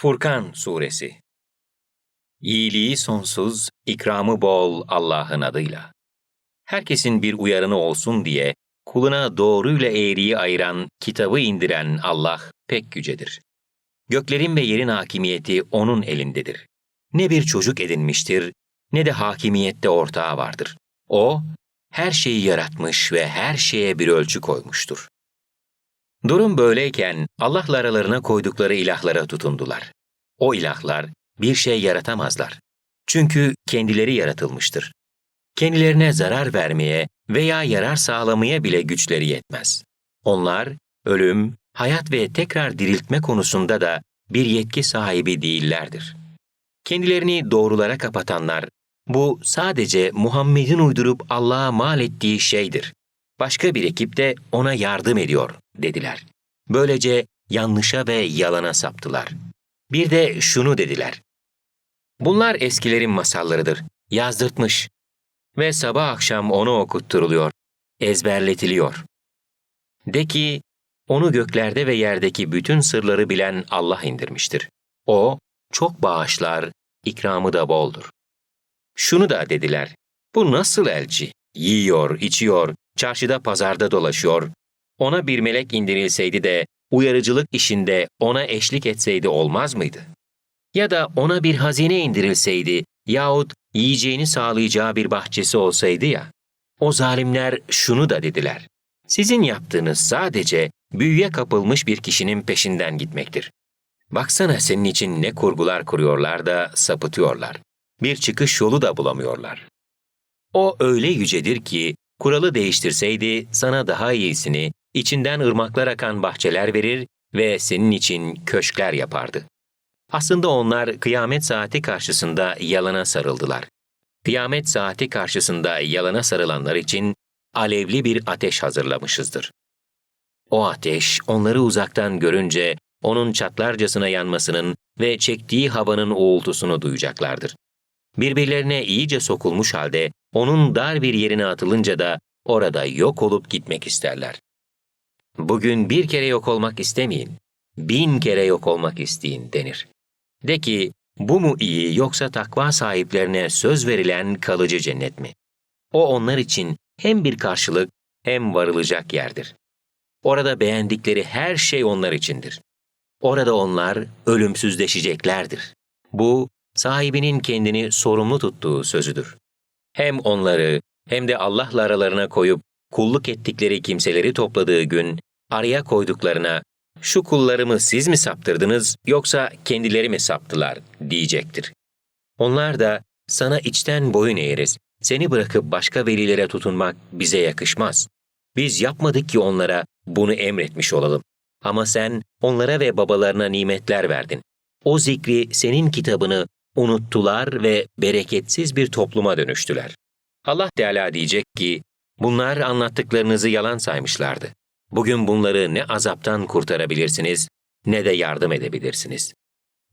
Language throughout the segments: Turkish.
Furkan Suresi İyiliği sonsuz, ikramı bol Allah'ın adıyla. Herkesin bir uyarını olsun diye kuluna doğruyla eğriyi ayıran, kitabı indiren Allah pek yücedir. Göklerin ve yerin hakimiyeti O'nun elindedir. Ne bir çocuk edinmiştir, ne de hakimiyette ortağı vardır. O, her şeyi yaratmış ve her şeye bir ölçü koymuştur. Durum böyleyken Allah'la aralarına koydukları ilahlara tutundular. O ilahlar bir şey yaratamazlar. Çünkü kendileri yaratılmıştır. Kendilerine zarar vermeye veya yarar sağlamaya bile güçleri yetmez. Onlar ölüm, hayat ve tekrar diriltme konusunda da bir yetki sahibi değillerdir. Kendilerini doğrulara kapatanlar, bu sadece Muhammed'in uydurup Allah'a mal ettiği şeydir. Başka bir ekip de ona yardım ediyor, dediler. Böylece yanlışa ve yalana saptılar. Bir de şunu dediler. Bunlar eskilerin masallarıdır, yazdırtmış ve sabah akşam onu okutturuluyor, ezberletiliyor. De ki, onu göklerde ve yerdeki bütün sırları bilen Allah indirmiştir. O, çok bağışlar, ikramı da boldur. Şunu da dediler, bu nasıl elçi? Yiyor, içiyor, çarşıda pazarda dolaşıyor. Ona bir melek indirilseydi de uyarıcılık işinde ona eşlik etseydi olmaz mıydı? Ya da ona bir hazine indirilseydi yahut yiyeceğini sağlayacağı bir bahçesi olsaydı ya. O zalimler şunu da dediler. Sizin yaptığınız sadece büyüye kapılmış bir kişinin peşinden gitmektir. Baksana senin için ne kurgular kuruyorlar da sapıtıyorlar. Bir çıkış yolu da bulamıyorlar. O öyle yücedir ki kuralı değiştirseydi sana daha iyisini, içinden ırmaklar akan bahçeler verir ve senin için köşkler yapardı. Aslında onlar kıyamet saati karşısında yalana sarıldılar. Kıyamet saati karşısında yalana sarılanlar için alevli bir ateş hazırlamışızdır. O ateş onları uzaktan görünce onun çatlarcasına yanmasının ve çektiği havanın uğultusunu duyacaklardır. Birbirlerine iyice sokulmuş halde onun dar bir yerine atılınca da orada yok olup gitmek isterler. Bugün bir kere yok olmak istemeyin, bin kere yok olmak isteyin denir. De ki, bu mu iyi yoksa takva sahiplerine söz verilen kalıcı cennet mi? O onlar için hem bir karşılık hem varılacak yerdir. Orada beğendikleri her şey onlar içindir. Orada onlar ölümsüzleşeceklerdir. Bu, sahibinin kendini sorumlu tuttuğu sözüdür. Hem onları hem de Allah'la aralarına koyup kulluk ettikleri kimseleri topladığı gün araya koyduklarına şu kullarımı siz mi saptırdınız yoksa kendileri mi saptılar diyecektir. Onlar da sana içten boyun eğeriz, seni bırakıp başka velilere tutunmak bize yakışmaz. Biz yapmadık ki onlara bunu emretmiş olalım. Ama sen onlara ve babalarına nimetler verdin. O zikri senin kitabını unuttular ve bereketsiz bir topluma dönüştüler. Allah Teala diyecek ki, bunlar anlattıklarınızı yalan saymışlardı. Bugün bunları ne azaptan kurtarabilirsiniz ne de yardım edebilirsiniz.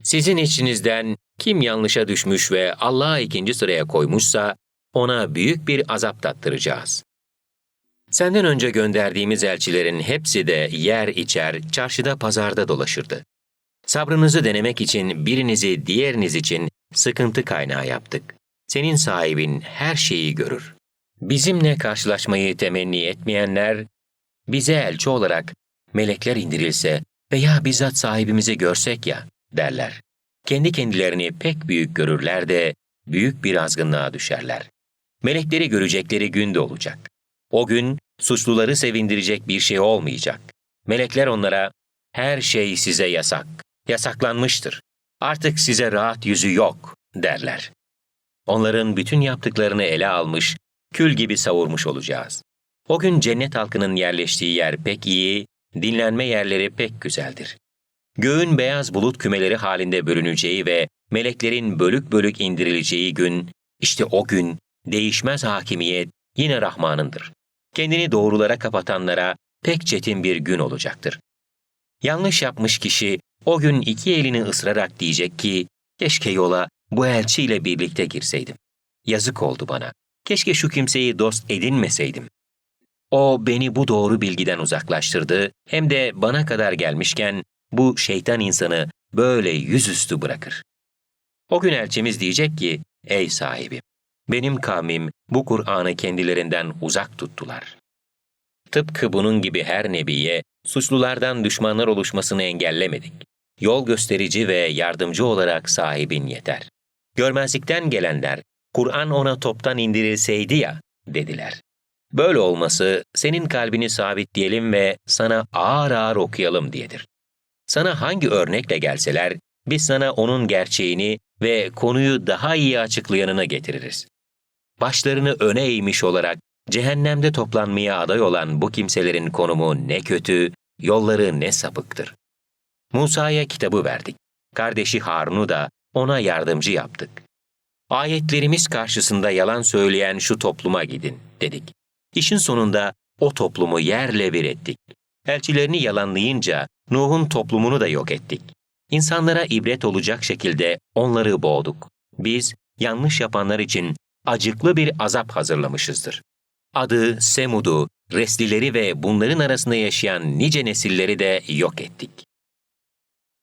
Sizin içinizden kim yanlışa düşmüş ve Allah'a ikinci sıraya koymuşsa ona büyük bir azap tattıracağız. Senden önce gönderdiğimiz elçilerin hepsi de yer içer, çarşıda pazarda dolaşırdı. Sabrınızı denemek için birinizi diğeriniz için sıkıntı kaynağı yaptık. Senin sahibin her şeyi görür. Bizimle karşılaşmayı temenni etmeyenler, bize elçi olarak melekler indirilse veya bizzat sahibimizi görsek ya derler. Kendi kendilerini pek büyük görürler de büyük bir azgınlığa düşerler. Melekleri görecekleri gün de olacak. O gün suçluları sevindirecek bir şey olmayacak. Melekler onlara her şey size yasak, yasaklanmıştır. Artık size rahat yüzü yok derler. Onların bütün yaptıklarını ele almış, kül gibi savurmuş olacağız. O gün cennet halkının yerleştiği yer pek iyi, dinlenme yerleri pek güzeldir. Göğün beyaz bulut kümeleri halinde bölüneceği ve meleklerin bölük bölük indirileceği gün, işte o gün değişmez hakimiyet yine Rahman'ındır. Kendini doğrulara kapatanlara pek çetin bir gün olacaktır. Yanlış yapmış kişi o gün iki elini ısırarak diyecek ki, keşke yola bu elçiyle birlikte girseydim. Yazık oldu bana. Keşke şu kimseyi dost edinmeseydim. O beni bu doğru bilgiden uzaklaştırdı hem de bana kadar gelmişken bu şeytan insanı böyle yüzüstü bırakır. O gün elçimiz diyecek ki, ey sahibim, benim kavmim bu Kur'an'ı kendilerinden uzak tuttular. Tıpkı bunun gibi her nebiye, suçlulardan düşmanlar oluşmasını engellemedik. Yol gösterici ve yardımcı olarak sahibin yeter. Görmezlikten gelenler, Kur'an ona toptan indirilseydi ya, dediler. Böyle olması senin kalbini sabitleyelim ve sana ağır ağır okuyalım diyedir. Sana hangi örnekle gelseler, biz sana onun gerçeğini ve konuyu daha iyi açıklayanını getiririz. Başlarını öne eğmiş olarak cehennemde toplanmaya aday olan bu kimselerin konumu ne kötü, yolları ne sapıktır. Musa'ya kitabı verdik. Kardeşi Harun'u da ona yardımcı yaptık. Ayetlerimiz karşısında yalan söyleyen şu topluma gidin, dedik. İşin sonunda o toplumu yerle bir ettik. Elçilerini yalanlayınca Nuh'un toplumunu da yok ettik. İnsanlara ibret olacak şekilde onları boğduk. Biz yanlış yapanlar için acıklı bir azap hazırlamışızdır. Adı Semud'u, Reslileri ve bunların arasında yaşayan nice nesilleri de yok ettik.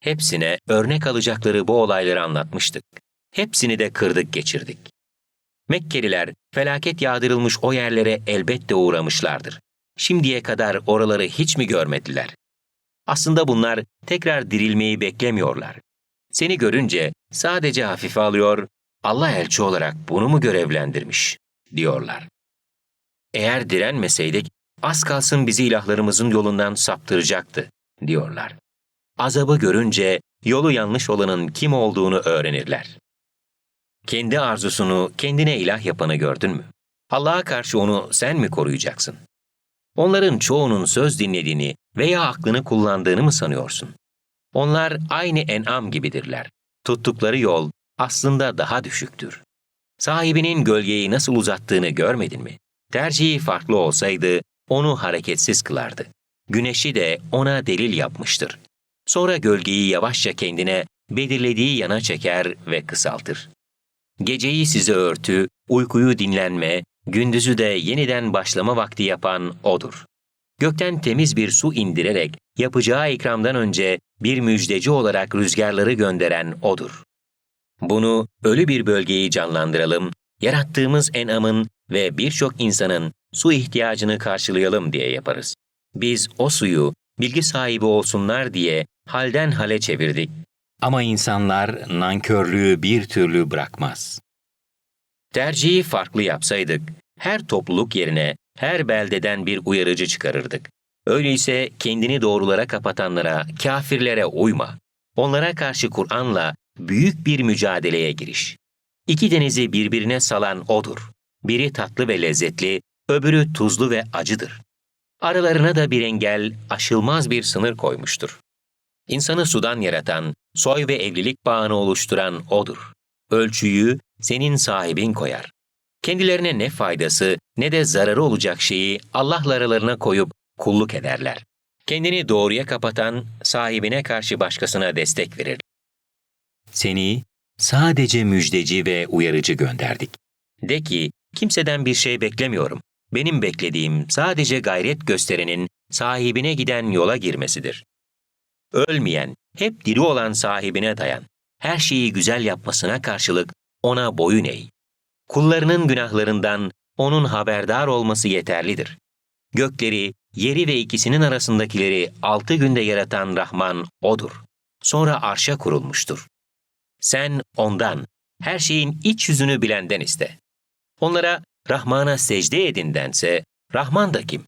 Hepsine örnek alacakları bu olayları anlatmıştık. Hepsini de kırdık geçirdik. Mekkeliler felaket yağdırılmış o yerlere elbette uğramışlardır. Şimdiye kadar oraları hiç mi görmediler? Aslında bunlar tekrar dirilmeyi beklemiyorlar. Seni görünce sadece hafife alıyor, Allah elçi olarak bunu mu görevlendirmiş, diyorlar. Eğer direnmeseydik, az kalsın bizi ilahlarımızın yolundan saptıracaktı, diyorlar. Azabı görünce yolu yanlış olanın kim olduğunu öğrenirler. Kendi arzusunu kendine ilah yapanı gördün mü? Allah'a karşı onu sen mi koruyacaksın? Onların çoğunun söz dinlediğini veya aklını kullandığını mı sanıyorsun? Onlar aynı en'am gibidirler. Tuttukları yol aslında daha düşüktür. Sahibinin gölgeyi nasıl uzattığını görmedin mi? Tercihi farklı olsaydı onu hareketsiz kılardı. Güneşi de ona delil yapmıştır. Sonra gölgeyi yavaşça kendine belirlediği yana çeker ve kısaltır. Geceyi size örtü, uykuyu dinlenme, gündüzü de yeniden başlama vakti yapan O'dur. Gökten temiz bir su indirerek yapacağı ikramdan önce bir müjdeci olarak rüzgarları gönderen O'dur. Bunu ölü bir bölgeyi canlandıralım, yarattığımız enamın ve birçok insanın su ihtiyacını karşılayalım diye yaparız. Biz o suyu bilgi sahibi olsunlar diye halden hale çevirdik. Ama insanlar nankörlüğü bir türlü bırakmaz. Tercihi farklı yapsaydık, her topluluk yerine her beldeden bir uyarıcı çıkarırdık. Öyleyse kendini doğrulara kapatanlara, kafirlere uyma. Onlara karşı Kur'an'la büyük bir mücadeleye giriş. İki denizi birbirine salan O'dur. Biri tatlı ve lezzetli, öbürü tuzlu ve acıdır. Aralarına da bir engel, aşılmaz bir sınır koymuştur. İnsanı sudan yaratan, soy ve evlilik bağını oluşturan O'dur. Ölçüyü senin sahibin koyar. Kendilerine ne faydası ne de zararı olacak şeyi Allah'la aralarına koyup kulluk ederler. Kendini doğruya kapatan sahibine karşı başkasına destek verir. Seni sadece müjdeci ve uyarıcı gönderdik. De ki, kimseden bir şey beklemiyorum. Benim beklediğim sadece gayret gösterenin sahibine giden yola girmesidir. Ölmeyen, hep diri olan sahibine dayan. Her şeyi güzel yapmasına karşılık ona boyun eğ. Kullarının günahlarından onun haberdar olması yeterlidir. Gökleri, yeri ve ikisinin arasındakileri altı günde yaratan Rahman O'dur. Sonra arşa kurulmuştur. Sen ondan, her şeyin iç yüzünü bilenden iste. Onlara Rahman'a secde edin dense, Rahman da kim?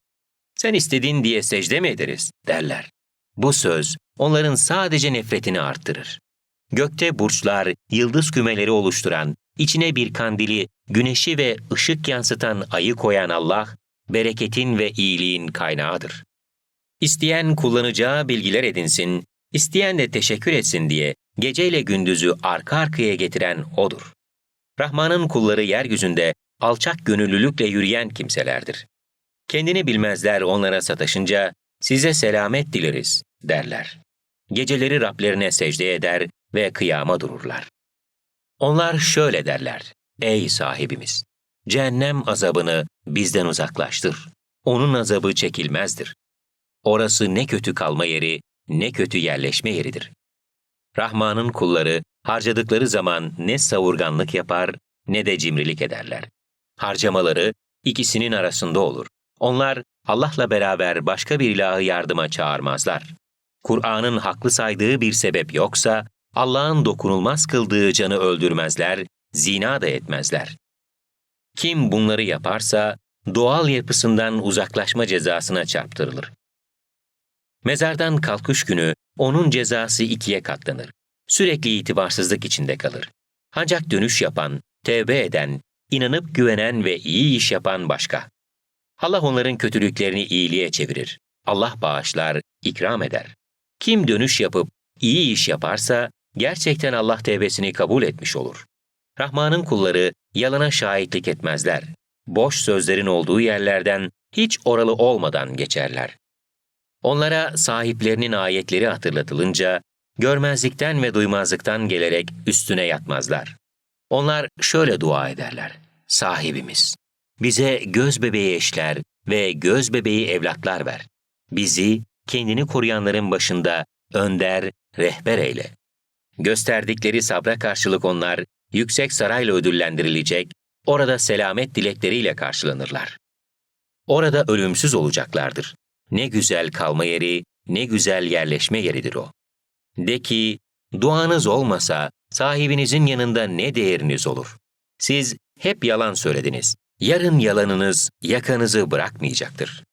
Sen istedin diye secde mi ederiz derler. Bu söz onların sadece nefretini arttırır. Gökte burçlar, yıldız kümeleri oluşturan, içine bir kandili, güneşi ve ışık yansıtan ayı koyan Allah, bereketin ve iyiliğin kaynağıdır. İsteyen kullanacağı bilgiler edinsin, isteyen de teşekkür etsin diye geceyle gündüzü arka arkaya getiren O'dur. Rahman'ın kulları yeryüzünde alçak gönüllülükle yürüyen kimselerdir. Kendini bilmezler onlara sataşınca, size selamet dileriz derler. Geceleri Rablerine secde eder ve kıyama dururlar. Onlar şöyle derler, ey sahibimiz! Cehennem azabını bizden uzaklaştır. Onun azabı çekilmezdir. Orası ne kötü kalma yeri, ne kötü yerleşme yeridir. Rahman'ın kulları harcadıkları zaman ne savurganlık yapar ne de cimrilik ederler. Harcamaları ikisinin arasında olur. Onlar Allah'la beraber başka bir ilahı yardıma çağırmazlar. Kur'an'ın haklı saydığı bir sebep yoksa Allah'ın dokunulmaz kıldığı canı öldürmezler, zina da etmezler. Kim bunları yaparsa doğal yapısından uzaklaşma cezasına çarptırılır. Mezardan kalkış günü onun cezası ikiye katlanır. Sürekli itibarsızlık içinde kalır. Ancak dönüş yapan, tevbe eden, inanıp güvenen ve iyi iş yapan başka. Allah onların kötülüklerini iyiliğe çevirir. Allah bağışlar, ikram eder. Kim dönüş yapıp iyi iş yaparsa gerçekten Allah tevbesini kabul etmiş olur. Rahman'ın kulları yalana şahitlik etmezler. Boş sözlerin olduğu yerlerden hiç oralı olmadan geçerler. Onlara sahiplerinin ayetleri hatırlatılınca görmezlikten ve duymazlıktan gelerek üstüne yatmazlar. Onlar şöyle dua ederler. Sahibimiz, bize göz bebeği eşler ve göz bebeği evlatlar ver. Bizi kendini koruyanların başında önder, rehber eyle. Gösterdikleri sabra karşılık onlar yüksek sarayla ödüllendirilecek, orada selamet dilekleriyle karşılanırlar. Orada ölümsüz olacaklardır. Ne güzel kalma yeri, ne güzel yerleşme yeridir o. De ki, duanız olmasa sahibinizin yanında ne değeriniz olur? Siz hep yalan söylediniz. Yarın yalanınız yakanızı bırakmayacaktır.